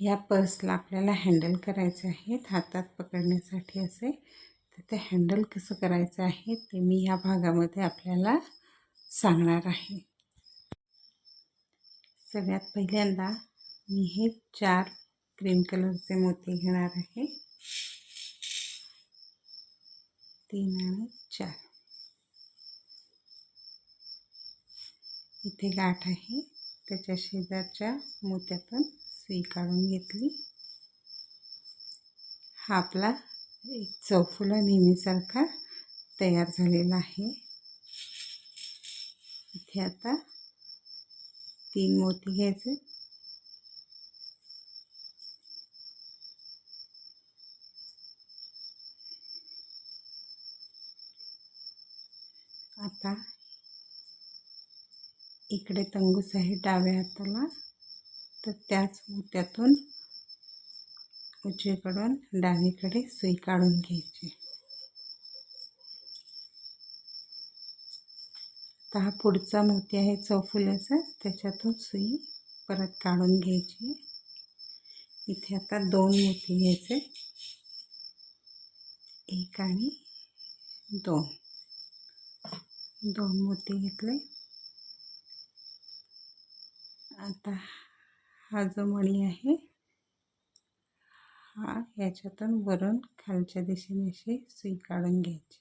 या पर्सला आपल्याला हँडल करायचे आहेत हातात पकडण्यासाठी असे. तर ते हँडल कसं करायचं आहे ते मी या भागामध्ये आपल्याला सांगणार आहे. सगळ्यात पहिल्यांदा मी हे चार क्रीम कलरचे मोती घेणार आहे. तीन आणि चार. इथे गाठ आहे त्याच्या शेजारच्या मोत्यातून सुई काढून घेतली. हा आपला एक चौफुला नेहमीसारखा तयार झालेला आहे. इथे आता तीन मोती घ्यायचे. आता इकडे तंगूस आहे डाव्या हाताला. तर त्याच मोत्यातून उजवीकडून डावीकडे सुई काढून घ्यायची. आता हा पुढचा मोती आहे चौफुल्याचा त्याच्यातून सुई परत काढून घ्यायची. इथे आता दोन मोती घ्यायचे. एक आणि दोन. दोन मोती घेतले. आता हा जो मणी आहे हा याच्यातून वरून खालच्या दिशेने अशी सुई काढून घ्यायची.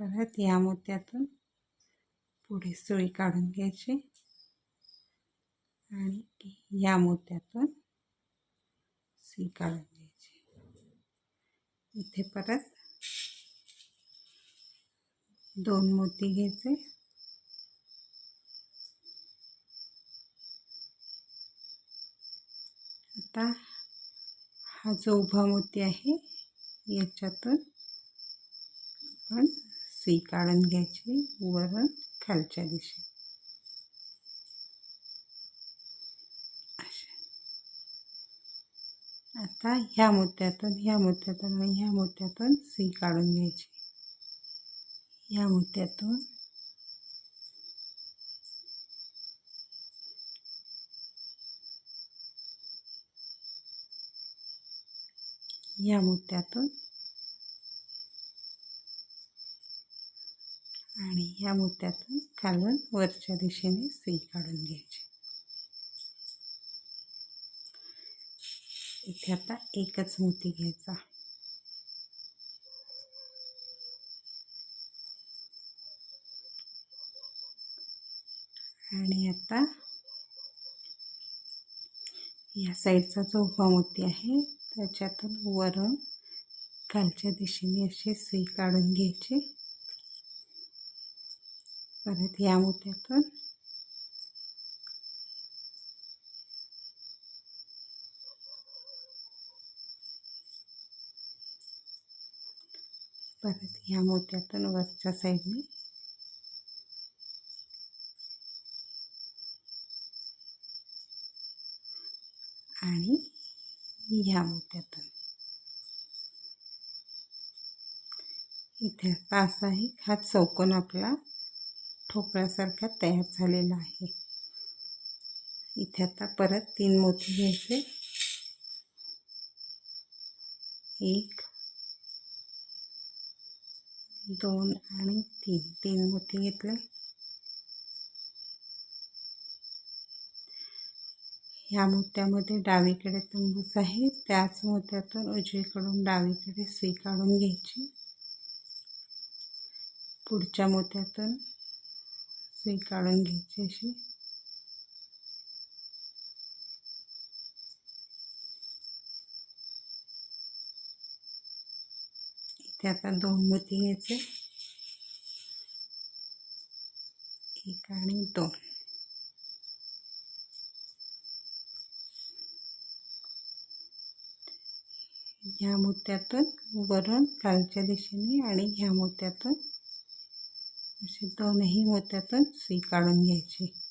परत या मोत्यातून पुढे सुई काढून घ्यायची. आणि या मोत्यातून सी काढून घ्यायची. इथे परत दोन मोती घ्यायचे. आता हा जो उभा मोती आहे याच्यातून आपण सी काढून घ्यायची वरून खालच्या दिशेने. आता ह्या मोत्यातून ह्या मोत्यातून आणि ह्या मोत्यातून सुई काढून घ्यायची. ह्या मोत्यातून या मोत्यातून आणि या मोत्यातून खालून वरच्या दिशेने सुई काढून घ्यायची. इथे आता एकच मोती घ्यायचा. आणि आता या साईडचा जो उभा मोती आहे त्याच्यातून वरून खालच्या दिशेने अशी सुई काढून घ्यायची. परत या मोत्यातून परत ह्या मोत्यातून वरच्या साईडने आणि ह्या मोत्यातून इथे आता असा एक हा चौकोन आपला ठोकळ्यासारखा तयार झालेला आहे. इथे आता परत तीन मोती घ्यायचे. एक दोन आणि तीन. तीन मोती घेतले. ह्या मोत्यामध्ये डावीकडे तंबूस आहे. त्याच मोत्यातून उजवीकडून डावीकडे सुई काढून घ्यायची. पुढच्या मोत्यातून सुई काढून घ्यायची अशी. ते आता दोन मोती घ्यायचे. एक आणि दोन. ह्या मोत्यातून वरून खालच्या दिशेने आणि ह्या मोत्यातून असे दोनही मोत्यातून सुई काढून घ्यायची.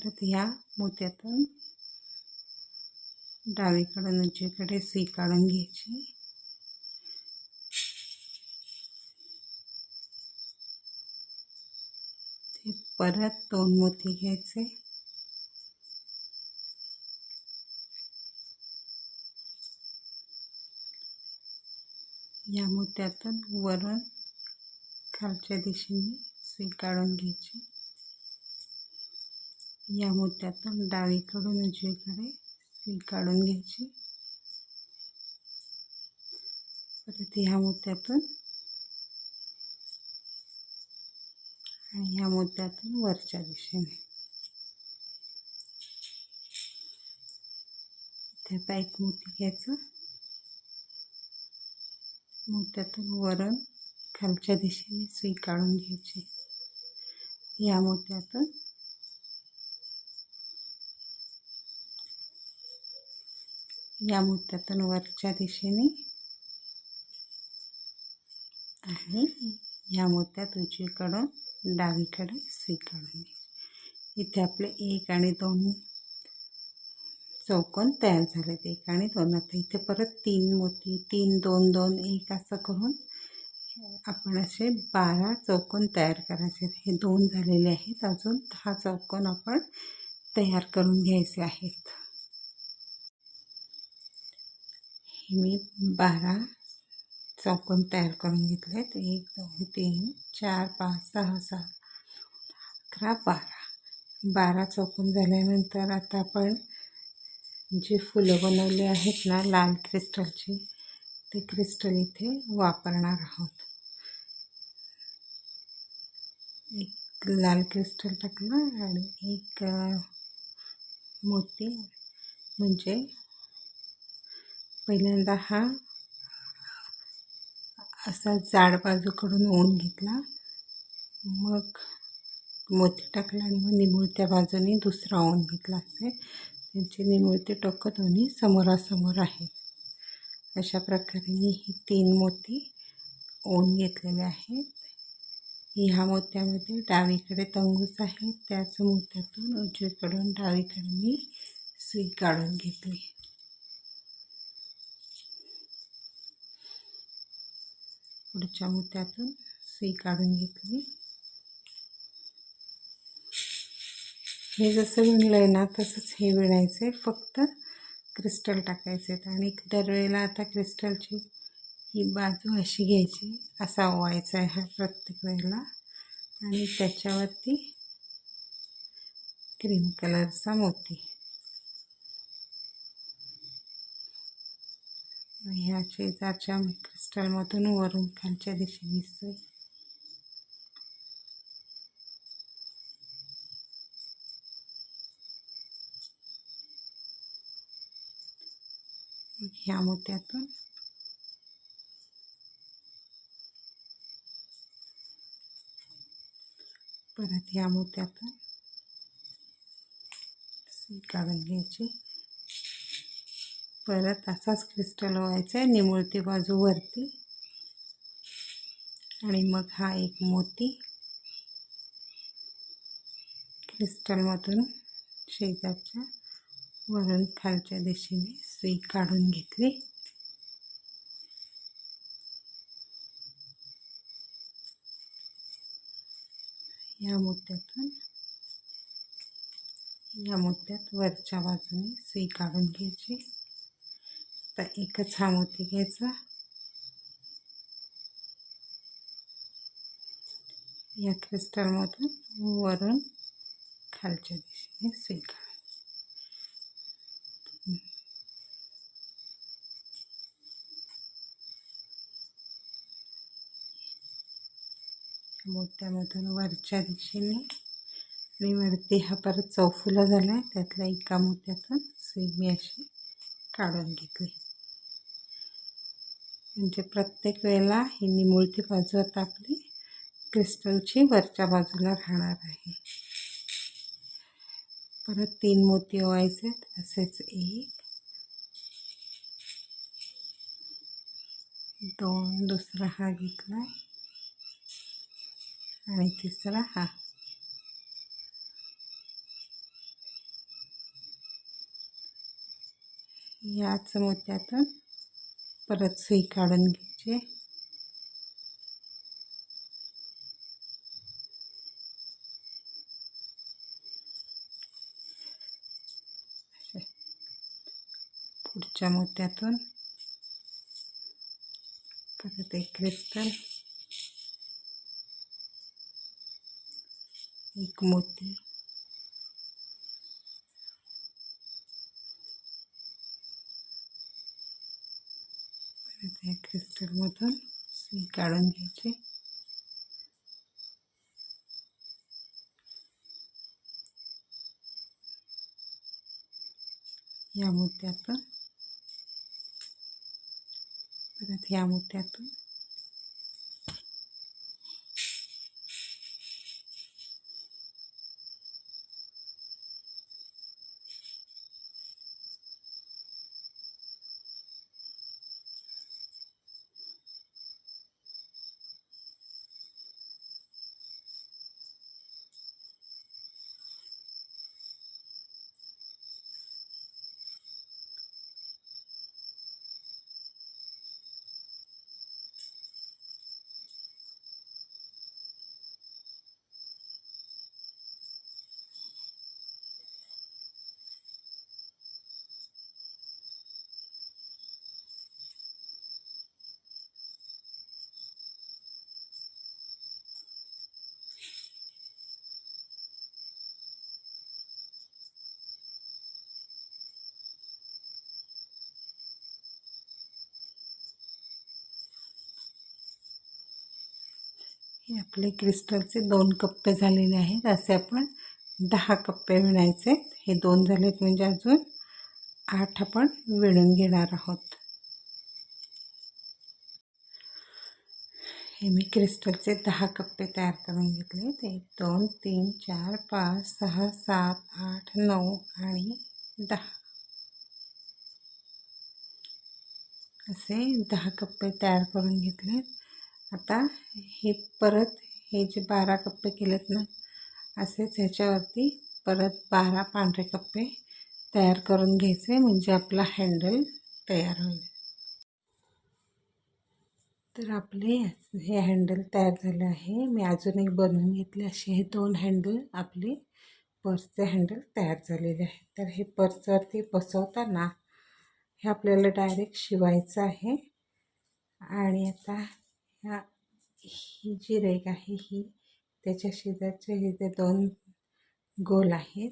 परत ह्या मोत्यातून डावीकडून उजवीकडे सुई काढून घ्यायची. ते परत दोन मोती घ्यायचे. या मोत्यातून वरून खालच्या दिशेने सुई काढून घ्यायची. या मोत्यातून डावीकडून उजवीकडे सुई काढून घ्यायची. परत ह्या मोत्यातून आणि ह्या मोत्यातून वरच्या दिशेने. त्याचा एक मोती घ्यायचं. मोत्यातून वरण खालच्या दिशेने सुई काढून घ्यायची. या मोत्यातून या मोत्यातून वरच्या दिशेने आणि या मोत्यात उजवीकडून डावीकडे स्वीकारून इथे आपले एक आणि दोन चौकोन तयार झालेत. एक आणि दोन. आता इथे परत तीन मोती तीन दोन दोन एक असं करून आपण असे बारा चौकोन तयार करायचे हे दोन झालेले आहेत. अजून दहा चौकोन आपण तयार करून घ्यायचे आहेत हे मी बारा चौकोन तयार करून घेतले आहेत एक दोन तीन चार पाच सहा सात अकरा बारा. बारा चौकोन झाल्यानंतर आता आपण जे फुलं बनवले आहेत ना लाल क्रिस्टलची ते क्रिस्टल इथे वापरणार आहोत. एक लाल क्रिस्टल टाकलं आणि एक मोती म्हणजे पहिल्यांदा हा असा जाड बाजूकडून ओढून घेतला. मग मोती टाकला आणि मग निमुळत्या बाजूने दुसरा ओन घेतला असे. त्यांचे निमुळते टोकं दोन्ही समोरासमोर आहेत. अशा प्रकारे मी ही तीन मोती ओन घेतलेले आहेत. ह्या मोत्यामध्ये डावीकडे तंगूस आहे. त्याच मोत्यातून उजवीकडून डावीकडे मी सुई काढून घेतली. पुढच्या मोत्यातून सुई काढून घेतली. हे जसं विणलं आहे ना तसंच हे विणायचं आहे फक्त क्रिस्टल टाकायचे आहेत आणि दरवेळेला आता क्रिस्टलची ही बाजू अशी घ्यायची असा ओवायचा आहे हा प्रत्येक वेळेला. आणि त्याच्यावरती क्रीम कलरचा मोती. ह्या शेजारच्या क्रिस्टलमधून वरून खालच्या दिशेने दिसतोय ह्या मोत्यातून परत ह्या मोत्यातून सी काढून घ्यायची परत असाच क्रिस्टल व्हायचा आहे निमुळती बाजू वरती. आणि मग हा एक मोती क्रिस्टलमधून शेजारच्या वरून खालच्या दिशेने सुई काढून घेतली. या मोत्यातून या मोत्यात वरच्या बाजूने सुई काढून घ्यायची. आता एकच हा मोती घ्यायचा. या क्रिस्टलमधून वरून खालच्या दिशेने सुई काढ मोत्यामधून वरच्या दिशेने आणि वरती हा परत चौफुला झाला आहे त्यातल्या एका मोत्यातून सुई मी अशी काढून घेतली. म्हणजे प्रत्येक वेळेला ही निमुळती बाजू आता आपली क्रिस्टलची वरच्या बाजूला राहणार आहे. परत तीन मोती ओवायचे असेच एक दोन दुसरा हा घेतला आणि तिसरा हा. याच मोत्यातून परत सुई काढून घ्यायची असे. पुढच्या मोत्यातून परत एक क्रिस्टल एक मोती आता या क्रिस्टलमधून सुई काढून घ्यायची. या मोत्यातून परत या मोत्यातून हे आपले क्रिस्टलचे दोन कप्पे झालेले आहेत. असे आपण दहा कप्पे विणायचे हे दोन झालेत म्हणजे अजून आठ आपण विणून घेणार आहोत. हे मी क्रिस्टलचे दहा कप्पे तयार करून घेतले ते एक दोन तीन चार पाच सहा सात आठ नऊ आणि दहा. असे दहा कप्पे तयार करून घेतलेत. आता हे परत हे जे बारा कप्पे केलेत ना असेच ह्याच्यावरती परत बारा पांढरे कप्पे तयार करून घ्यायचे म्हणजे आपला हँडल तयार होईल. तर आपले हे हँडल तयार झाले आहे. मी अजून एक बनवून घेतले असे हे दोन हँडल आपले पर्सचे हँडल तयार झालेले आहेत. तर हे पर्सवरती बसवताना हे आपल्याला डायरेक्ट शिवायचं आहे. आणि आता ह्या ही जी रेग आहे ही त्याच्या शेजारचे हे जे दोन गोल आहेत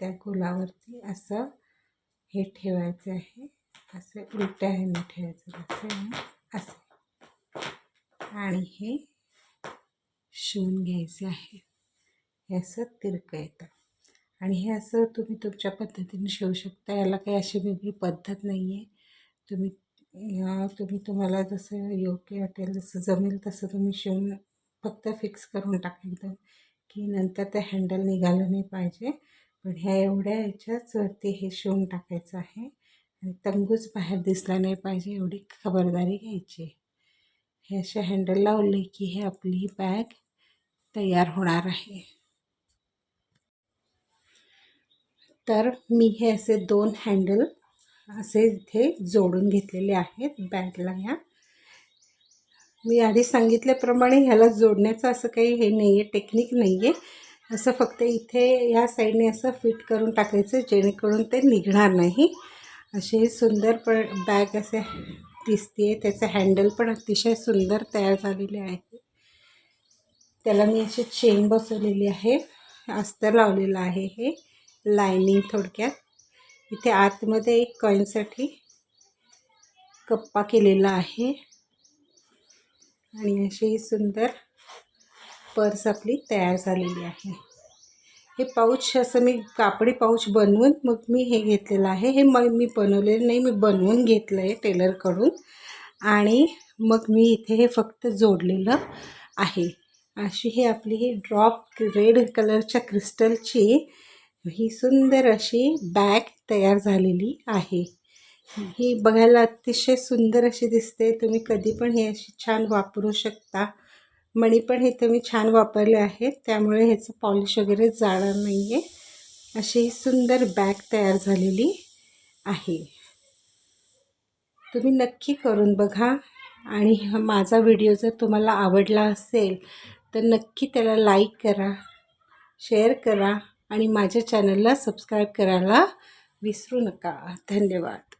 त्या गोलावरती असं हे ठेवायचं आहे. असं उलट्या ह्याने ठेवायचं असं असं. आणि हे शिवून घ्यायचे आहे. हे असं तिरकं येतं. आणि हे असं तुम्ही तुमच्या पद्धतीने शिवू शकता. याला काही अशी वेगळी पद्धत नाही आहे तुम्ही तुम्ही तुम्हाला जसं योग्य वाटेल जसं जमेल तसं तुम्ही शिवून फक्त फिक्स करून टाका एकदम की नंतर ते हँडल निघालं नाही पाहिजे. पण ह्या एवढ्या याच्याच वरती हे शिवून टाकायचं आहे. आणि तंगूच बाहेर दिसला नाही पाहिजे एवढी खबरदारी घ्यायची. हे असे हँडल लावले की हे आपली बॅग तयार होणार आहे. तर मी हे असे दोन हँडल असे इथे जोडून घेतलेले आहेत बॅगला ह्या मी आधी सांगितल्याप्रमाणे ह्याला जोडण्याचं असं काही हे नाही आहे टेक्निक नाही आहे असं फक्त इथे ह्या साईडने असं फिट करून टाकायचं जेणेकरून ते निघणार नाही. असे सुंदर पण बॅग असे दिसते त्याचं हँडल पण अतिशय सुंदर तयार झालेले आहे. त्याला मी अशी चेन बसवलेली आहे अस्तर लावलेलं आहे हे लायनिंग थोडक्यात. इथे आतमध्ये एक कॉईनसाठी कप्पा केलेला आहे. आणि अशी सुंदर पर्स आपली तयार झालेली आहे. हे पाऊच असं मी कापडी पाऊच बनवून मग मी हे घेतलेलं आहे. हे मग मी बनवलेलं नाही मी बनवून घेतलं आहे टेलरकडून आणि मग मी इथे हे फक्त जोडलेलं आहे. अशी ही आपली ही ड्रॉप रेड कलरच्या क्रिस्टलची ही सुंदर अशी बॅग तयार झालेली आहे. ही. बघायला अतिशय सुंदर अशी दिसते. तुम्ही कधी पण ही अशी छान वापरू शकता. मणी पण हे मी छान वापरले आहेत. त्यामुळे ह्याचं पॉलिश वगैरे जाणार नाही आहे अशी ही सुंदर बॅग तयार झालेली आहे. तुम्ही नक्की करून बघा. आणि हा माझा व्हिडिओ जर तुम्हाला आवडला असेल तर नक्की त्याला लाईक करा शेअर करा आणि माझ्या चॅनलला सबस्क्राईब करायला विसरू नका. धन्यवाद.